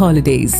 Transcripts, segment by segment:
Holidays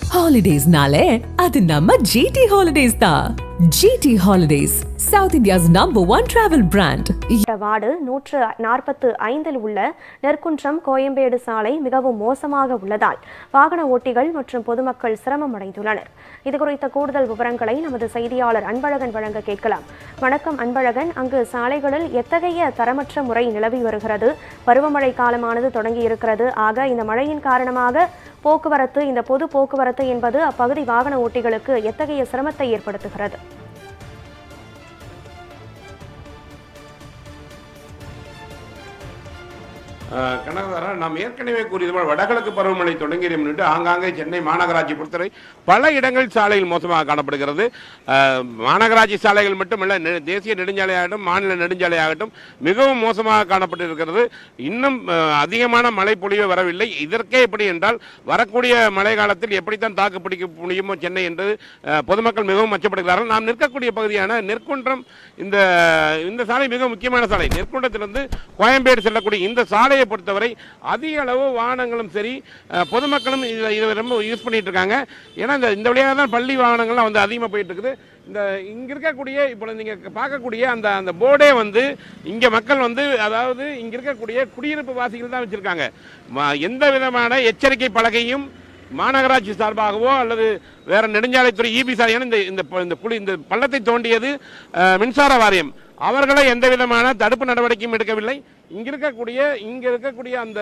ஹாலிடேஸ்னாலே அது நம்ம ஜிடி ஹாலிடேஸ் தான் GT holidays South India's number one travel brand இந்த வார்டு நூற்று நாற்பத்து ஐந்தில் உள்ள நெற்குன்றம் கோயம்பேடு சாலை மிகவும் மோசமாக உள்ளதால் வாகன ஓட்டிகள் மற்றும் பொதுமக்கள் சிரமம் அடைந்துள்ளனர். இது குறித்த கூடுதல் விவரங்களை நமது செய்தியாளர் அன்பழகன் வழங்க கேட்கலாம். வணக்கம் அன்பழகன். அங்கு சாலைகளில் எத்தகைய தரமற்ற முறை நிலவி வருகிறது? பருவமழை காலமானது தொடங்கி இருக்கிறது. ஆக இந்த மழையின் காரணமாக போக்குவரத்து இந்த பொது போக்குவரத்து என்பது அப்பகுதி வாகன ஓட்டிகளுக்கு எத்தகைய சிரமத்தை ஏற்படுத்துகிறது? அஹ் கனகதாரா நாம் ஏற்கனவே கூறியது போல் வடகிழக்கு பருவமழை தொடங்கியதை என்று ஆங்காங்கே சென்னை மாநகராட்சி பொறுத்தவரை பல இடங்கள் சாலையில் மோசமாக காணப்படுகிறது. மாநகராட்சி சாலைகள் மட்டுமல்ல தேசிய நெடுஞ்சாலையாகட்டும் மாநில நெடுஞ்சாலையாகட்டும் மிகவும் மோசமாக காணப்பட்டிருக்கிறது. இன்னும் அதிகமான மழை பொழிவு வரவில்லை. இதற்கே எப்படி என்றால் வரக்கூடிய மழை காலத்தில் எப்படித்தான் தாக்கு பிடிக்க முடியுமோ சென்னை என்று பொதுமக்கள் மிகவும் அச்சப்படுகிறார்கள். நாம் நிற்கக்கூடிய பகுதியான நெற்குன்றம் இந்த இந்த சாலை மிக முக்கியமான சாலை. நெற்குன்றத்திலிருந்து கோயம்பேடு செல்லக்கூடிய இந்த சாலை சாலையை பொறுத்தவரை அதிக அளவு வாகனங்களும் சரி பொதுமக்களும் இதை இதை ரொம்ப யூஸ் பண்ணிட்டு இருக்காங்க. ஏன்னா இந்த இந்த வழியாக தான் பள்ளி வாகனங்கள்லாம் வந்து அதிகமாக போயிட்டு இருக்குது. இந்த இங்க இருக்கக்கூடிய இப்போ நீங்கள் பார்க்கக்கூடிய அந்த அந்த போர்டே வந்து இங்கே மக்கள் வந்து அதாவது இங்க இருக்கக்கூடிய குடியிருப்பு வாசிகள் தான் வச்சிருக்காங்க. எந்த விதமான எச்சரிக்கை பலகையும் மாநகராட்சி சார்பாகவோ அல்லது வேற நெடுஞ்சாலைத்துறை இபி சார் ஏன்னா இந்த இந்த இந்த குழி இந்த பள்ளத்தை தோண்டியது மின்சார வாரியம். அவர்களை எந்த விதமான தடுப்பு நடவடிக்கையும் எடுக்கவில்லை. இங்கே இருக்கக்கூடிய இங்கே இருக்கக்கூடிய அந்த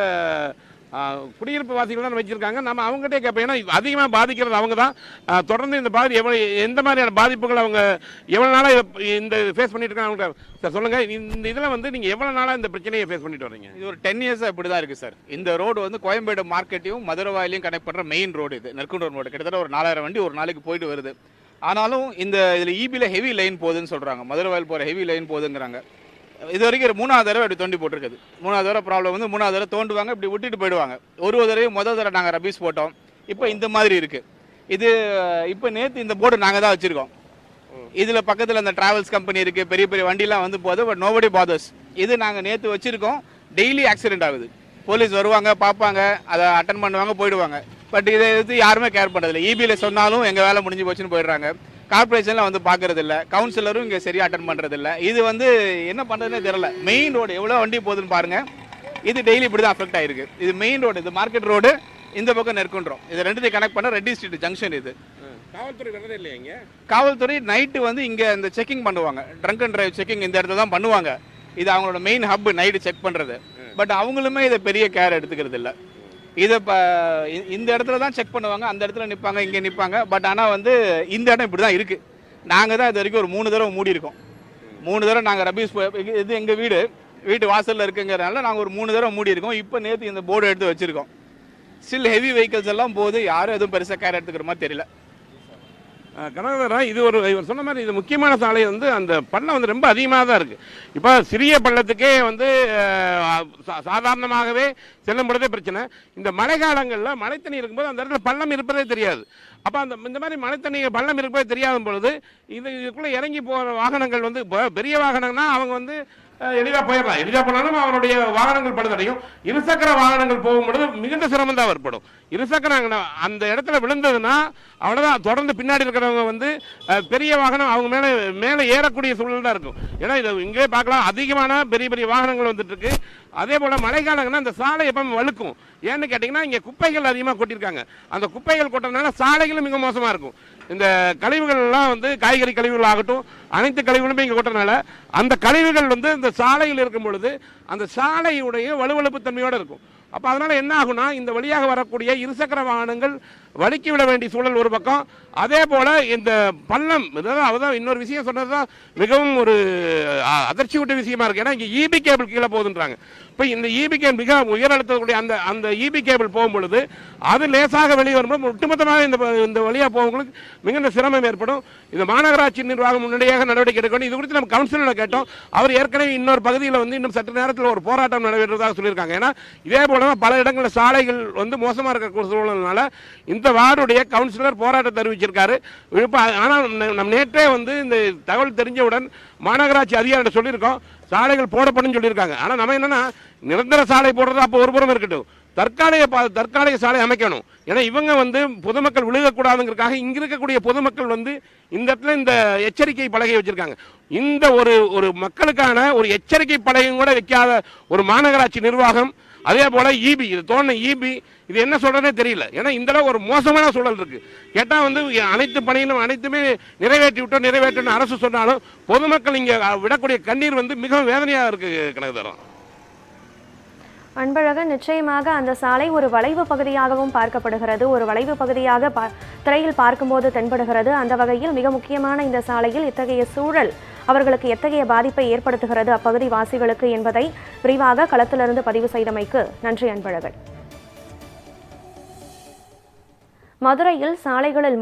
குடியிருப்பு வாசிகள் தான் வச்சிருக்காங்க. நம்ம அவங்ககிட்டே கேட்போம் ஏன்னா அதிகமாக பாதிக்கிறது அவங்க தான். தொடர்ந்து இந்த பாதி எவ்வளோ எந்த மாதிரியான பாதிப்புகள் அவங்க எவ்வளோ நாளாக இந்த ஃபேஸ் பண்ணிட்டு இருக்காங்க அவங்க? சார் சொல்லுங்கள் இந்த இதில் வந்து நீங்கள் எவ்வளோ நாளாக இந்த பிரச்சனையை ஃபேஸ் பண்ணிட்டு வரீங்க இது ஒரு டென் இயர்ஸ் இப்படி தான் இருக்குது சார். இந்த ரோடு வந்து கோயம்பேடு மார்க்கெட்டையும் மதுரவாயிலையும் கனெக்ட் பண்ணுற மெயின் ரோடு இது. நெற்குண்டூர் ரோடு. கிட்டத்தட்ட ஒரு நாலாயிரம் வண்டி ஒரு நாளைக்கு போயிட்டு வருது. ஆனாலும் இந்த இதில் இபியில் ஹெவி லைன் போகுதுன்னு சொல்கிறாங்க மதுரவாயில் போகிற ஹெவி லைன் போகுதுங்கிறாங்க. இது வரைக்கும் ஒரு மூணாவது தடவை இப்படி தோண்டி போட்டிருக்குது. மூணாவது தடவை ப்ராப்ளம் வந்து மூணாவது தடவை தோண்டுவாங்க இப்படி விட்டுட்டு போயிடுவாங்க. ஒரு ஒரு தடவை முதல் தடவை நாங்கள் ரபீஸ் போட்டோம். இப்போ இந்த மாதிரி இருக்குது இது இப்போ நேற்று இந்த போர்டு நாங்கள் தான் வச்சுருக்கோம். இதுல பக்கத்துல அந்த டிராவல்ஸ் கம்பெனி இருக்கு பெரிய பெரிய வண்டிலாம் வந்து போகுது பட் நோபடி பாதர்ஸ் இது நாங்க நேத்து வச்சிருக்கோம். டெய்லி ஆக்சிடென்ட் ஆகுது. போலீஸ் வருவாங்க பார்ப்பாங்க அதை அட்டன் பண்ணுவாங்க போயிடுவாங்க. பட் இதை எதிர்த்து யாருமே கேர் பண்றதில்ல இபியில் சொன்னாலும் எங்க வேலை முடிஞ்சு போச்சுன்னு போயிடுறாங்க. கார்பரேஷன்ல வந்து பாக்குறது இல்ல கவுன்சிலரும் இங்க சரியா அட்டன் பண்றது இல்ல இது வந்து என்ன பண்றதுன்னே தெரியல. மெயின் ரோடு எவ்வளவு வண்டி போகுதுன்னு பாருங்க. இது டெய்லி இப்படி தான் அஃபெக்ட் ஆயிருக்கு. இது மெயின் ரோடு இது மார்க்கெட் ரோடு இந்த பக்கம் நெற்குன்றோம். இது ரெண்டுத்தையும் கனெக்ட் பண்ண ரெட்டி ஸ்ட்ரீட் ஜங்ஷன் இது. காவல்துறை நைட்டு வந்து இங்க இந்த செக்கிங் பண்ணுவாங்க. ட்ரங்க் அண்ட் டிரைவ் செக்கிங் இந்த இடத்துல தான் பண்ணுவாங்க. இது அவங்களோட மெயின் ஹப் நைட்டு செக் பண்றது. பட் அவங்களுமே இதை பெரிய கேர் எடுத்துக்கிறது இல்ல இதை இப்போ இந்த இடத்துல தான் செக் பண்ணுவாங்க அந்த இடத்துல நிற்பாங்க இங்கே நிற்பாங்க பட் ஆனால் வந்து இந்த இடம் இப்படி தான் இருக்குது நாங்கள் தான் இது வரைக்கும் ஒரு மூணு தடவை மூடி இருக்கோம். மூணு தடவை நாங்கள் ரபீஸ் இது எங்கள் வீடு. வீட்டு வாசலில் இருக்குங்கிறனால நாங்கள் ஒரு மூணு தடவை மூடி இருக்கோம். இப்போ நேற்று இந்த போர்டு எடுத்து வச்சுருக்கோம். ஸ்டில் ஹெவி வெஹிக்கல்ஸ் எல்லாம் போது யாரும் எதுவும் பெருசாக கேர் எடுத்துக்கிற மாதிரி தெரியல. கனகதரா இது ஒரு இவர் சொன்ன மாதிரி இது முக்கியமான சாலை வந்து அந்த பள்ளம் வந்து ரொம்ப அதிகமாக தான் இருக்கு. இப்போ சிறிய பள்ளத்துக்கே வந்து சா- சாதாரணமாகவே செல்லும் பொழுதே பிரச்சனை. இந்த மழை காலங்களில் மழை தண்ணி இருக்கும்போது அந்த இடத்துல பள்ளம் இருப்பதே தெரியாது. அப்போ அந்த இந்த மாதிரி மழை தண்ணி பள்ளம் இருப்பதே தெரியாத பொழுது இது இதுக்குள்ளே இறங்கி போகிற வாகனங்கள் வந்து இப்போ பெரிய வாகனம்னா அவங்க வந்து எளிதாக போயிடலாம். எளிதாக போனாலும் அவனுடைய வாகனங்கள் பழுதடையும். இருசக்கர வாகனங்கள் போகும்பொழுது மிகுந்த சிரமம் தான் ஏற்படும். இருசக்கர அந்த இடத்துல விழுந்ததுன்னா அவ்வளோதான் தொடர்ந்து பின்னாடி இருக்கிறவங்க வந்து பெரிய வாகனம் அவங்க மேலே மேலே ஏறக்கூடிய சூழல் தான் இருக்கும். ஏன்னா இது இங்கே பார்க்கலாம் அதிகமான பெரிய பெரிய வாகனங்கள் வந்துட்டு இருக்கு. அதே போல் மழைக்காலங்கன்னா அந்த சாலை எப்பவும் வழுக்கும். ஏன்னு கேட்டிங்கன்னா இங்கே குப்பைகள் அதிகமாக கொட்டியிருக்காங்க. அந்த குப்பைகள் கொட்டறதுனால சாலைகளும் மிக மோசமாக இருக்கும். இந்த கழிவுகள் எல்லாம் வந்து காய்கறி கழிவுகள் ஆகட்டும் அனைத்து கழிவுகளுமே இங்கே கொட்டுறதுனால அந்த கழிவுகள் வந்து இந்த சாலையில் இருக்கும் பொழுது அந்த சாலையுடைய வலுவழுப்பு தன்மையோடு இருக்கும். அப்போ அதனால் என்ன ஆகும்னா இந்த வழியாக வரக்கூடிய இருசக்கர வாகனங்கள் வழுக்கி விட வேண்டிய சூழல் ஒரு பக்கம். அதே போல் இந்த பள்ளம் அதாவது இன்னொரு விஷயம் சொன்னதுதான் மிகவும் ஒரு அதிர்ச்சி விட்ட விஷயமா இருக்கு. ஏன்னா இங்கே இபி கேபிள் கீழே போகுதுன்றாங்க. இப்போ இந்த இபி கேபிள் மிக உயர் அழுத்தக்கூடிய அந்த அந்த இபி கேபிள் போகும் பொழுது அது லேசாக வெளியே வரும்போது ஒட்டுமொத்தமாக இந்த இந்த வழியாக போகவங்களுக்கு மிகுந்த சிரமம் ஏற்படும். இந்த மாநகராட்சி நிர்வாகம் முன்னடியாக நடவடிக்கை எடுக்கணும். இது குறித்து நம்ம கவுன்சிலரை கேட்டோம். அவர் ஏற்கனவே இன்னொரு பகுதியில் வந்து இன்னும் சற்று நேரத்தில் ஒரு போராட்டம் நடைபெறுவதாக சொல்லியிருக்காங்க. ஏன்னா இதே போல் தான் பல இடங்களில் சாலைகள் வந்து மோசமாக இருக்க சூழல்னால இந்த வார்டுடைய கவுன்சிலர் போராட்டத்தை அறிவிச்சிருக்காரு இப்போ ஆனால் நம் நேற்றே வந்து இந்த தகவல் தெரிஞ்சவுடன் மாநகராட்சி அதிகாரிகிட்ட சொல்லியிருக்கோம். சாலைகள் போடப்படும் சொல்லியிருக்காங்க. ஆனால் நம்ம என்னன்னா நிரந்தர சாலை போடுறது அப்போ ஒரு புறம் இருக்கட்டும். தற்காலிக பா- தற்காலிக சாலை அமைக்கணும். ஏன்னா இவங்க வந்து பொதுமக்கள் விழுகக்கூடாதுங்கிறதுக்காக இங்கே இருக்கக்கூடிய பொதுமக்கள் வந்து இந்த இடத்துல இந்த எச்சரிக்கை பலகை வச்சிருக்காங்க. இந்த ஒரு ஒரு மக்களுக்கான ஒரு எச்சரிக்கை பலகையும் கூட வைக்காத ஒரு மாநகராட்சி நிர்வாகம் அதே போல இபி இது தோணுன இபி இது என்ன சொல்றதே தெரியல. ஏன்னா இந்த அளவு ஒரு மோசமான சூழல் இருக்கு. கேட்டா வந்து அனைத்து பணிகளும் அனைத்துமே நிறைவேற்றி விட்டோம் நிறைவேற்றணும் அரசு சொன்னாலும் பொதுமக்கள் இங்க விடக்கூடிய கண்ணீர் வந்து மிகவும் வேதனையா இருக்கு கனகதரம் அன்பழகன் நிச்சயமாக அந்த சாலை ஒரு வளைவு பகுதியாகவும் பார்க்கப்படுகிறது. ஒரு வளைவு பகுதியாக பா திரையில் பார்க்கும்போது தென்படுகிறது. அந்த வகையில் மிக முக்கியமான இந்த சாலையில் இத்தகைய சூழல் அவர்களுக்கு எத்தகைய பாதிப்பை ஏற்படுத்துகிறது அப்பகுதி வாசிகளுக்கு என்பதை விரிவாக களத்திலிருந்து பதிவு செய்தமைக்கு நன்றி அன்பழகன். மதுரையில் சாலைகளில்